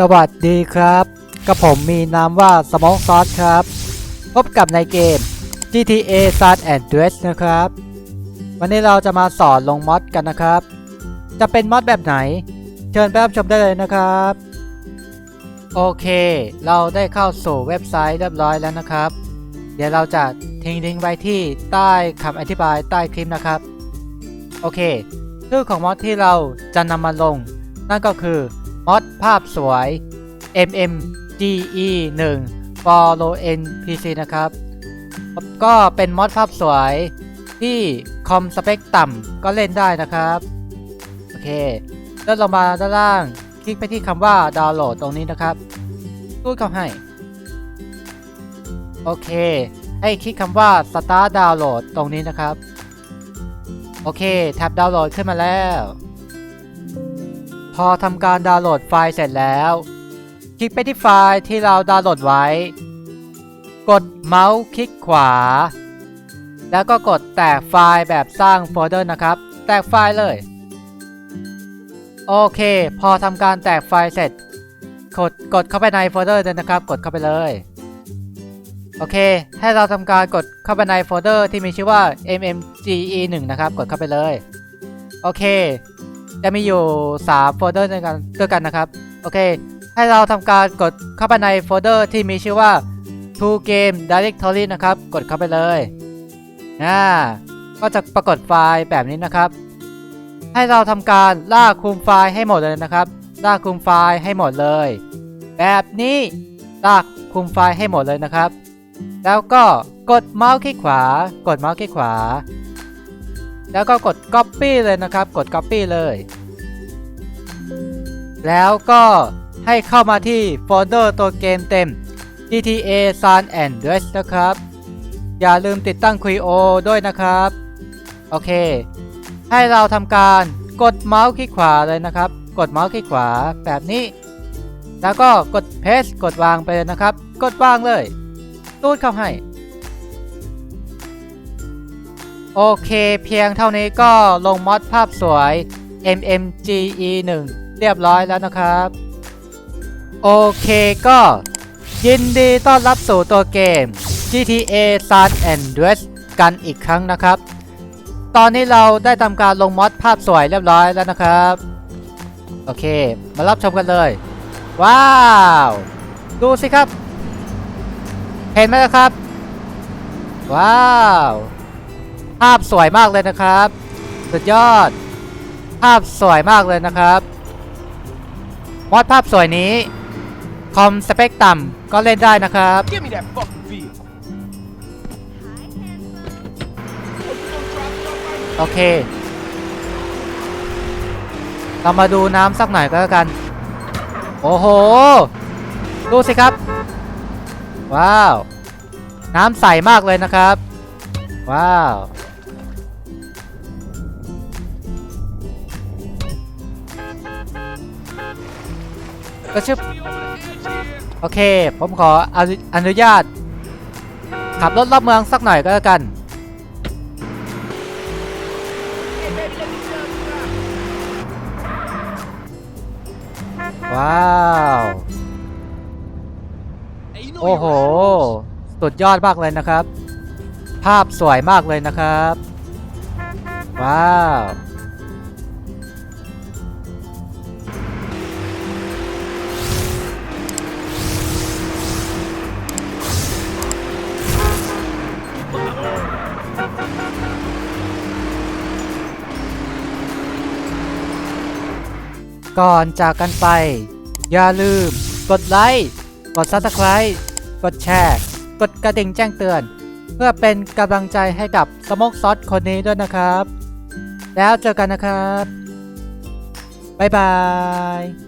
สวัสดีครับกับผมมีนามว่าสมองซอสครับ พบกับในเกม GTA San Andreas นะครับ วันนี้เราจะมาสอนลงมอดกันนะครับ จะเป็นมอดแบบไหน เชิญไปรับชมได้เลยนะครับ โอเค เราได้เข้าสู่เว็บไซต์เรียบร้อยแล้วนะครับ เดี๋ยวเราจะทิ้งลิงก์ไว้ที่ใต้คำอธิบายใต้คลิปนะครับ โอเคชื่อของมอดที่เราจะนำมาลง นั่นก็คือ มอดภาพสวย MMGE 1 for low end PC นะครับ ก็เป็นมอดภาพสวยที่คอมสเปคต่ำก็เล่นได้นะครับ โอเคเลื่อนลงมาด้านล่าง คลิกไปที่คำว่าดาวน์โหลดตรงนี้นะครับรูดเข้าให้ โอเค ให้คลิกคำว่า Start Download ตรงนี้นะครับ โอเคแท็บดาวน์โหลดขึ้นมาแล้ว พอทำการดาวน์โหลดไฟล์เสร็จแล้ว คลิกไปที่ไฟล์ที่เราดาวน์โหลดไว้ กดเมาส์คลิกขวา แล้วก็กดแตกไฟล์แบบสร้างโฟลเดอร์นะครับ แตกไฟล์เลย โอเค พอทำการแตกไฟล์เสร็จ กดกดเข้าไปในโฟลเดอร์เลยนะครับ กดเข้าไปเลย โอเค ให้เราทำการกดเข้าไปในโฟลเดอร์ที่มีชื่อว่า mmge1 นะครับ กดเข้าไปเลย โอเค จะมีอยู่ 3 โฟลเดอร์ด้วยกันด้วยกันนะครับ โอเค ให้เราทำการกดเข้าไปในโฟลเดอร์ที่มีชื่อว่า to game directory นะครับ กดเข้าไปเลยนะก็จะปรากฏไฟล์แบบนี้นะครับ ให้เราทำการลากคุมไฟล์ให้หมดเลยนะครับ ลากคุมไฟล์ให้หมดเลย แบบนี้ลากคุมไฟล์ให้หมดเลยนะครับ แล้วก็กดเมาส์คลิกขวา กดเมาส์คลิกขวา แล้วก็กด Copy เลยนะครับ กด Copy เลย แล้วก็ให้เข้ามาที่โฟลเดอร์ตัวเกมเต็ม GTA San Andreas นะครับ อย่าลืมติดตั้ง Creo ด้วยนะครับ โอเค ให้เราทำการกดเมาส์คลิกขวาเลยนะครับ กดเมาส์คลิกขวาแบบนี้ แล้วก็กด Paste กดวางไปเลยนะครับ กดวางเลย ตูดเข้าให้ โอเคเพียงเท่านี้ก็ลงมอดภาพสวย MMGE 1 เรียบร้อยแล้วนะครับ โอเคก็ ยินดีต้อนรับสู่ตัวเกม GTA San Andreas กันอีกครั้งนะครับ ตอนนี้เราได้ทำการลงมอดภาพสวยเรียบร้อยแล้วนะครับ โอเค มารับชมกันเลย ว้าว ดูสิครับ เห็นไหมครับ ว้าว ภาพสวยมากเลยนะครับ สุดยอด ภาพสวยมากเลยนะครับมอดภาพสวยนี้ คอมสเปคต่ำก็เล่นได้นะครับ Give me that fucking vehicle. โอเค เรามาดูน้ำสักหน่อยก็แล้วกัน โอ้โห ดูสิครับ ว้าว น้ำใสมากเลยนะครับ ว้าว ก็ชึบโอเค ผมขออนุญาต ขับรถรอบเมืองสักหน่อยก็แล้วกัน ว้าว โอ้โห สุดยอดมากเลยนะครับ ภาพสวยมากเลยนะครับ ว้าว ก่อนจากกันไป อย่าลืม กดไลค์ กด Subscribe กดแชร์ กดกระดิ่งแจ้งเตือน เพื่อเป็นกำลังใจให้กับสมกซอสคนนี้ด้วยนะครับ แล้วเจอกันนะครับ บ๊ายบาย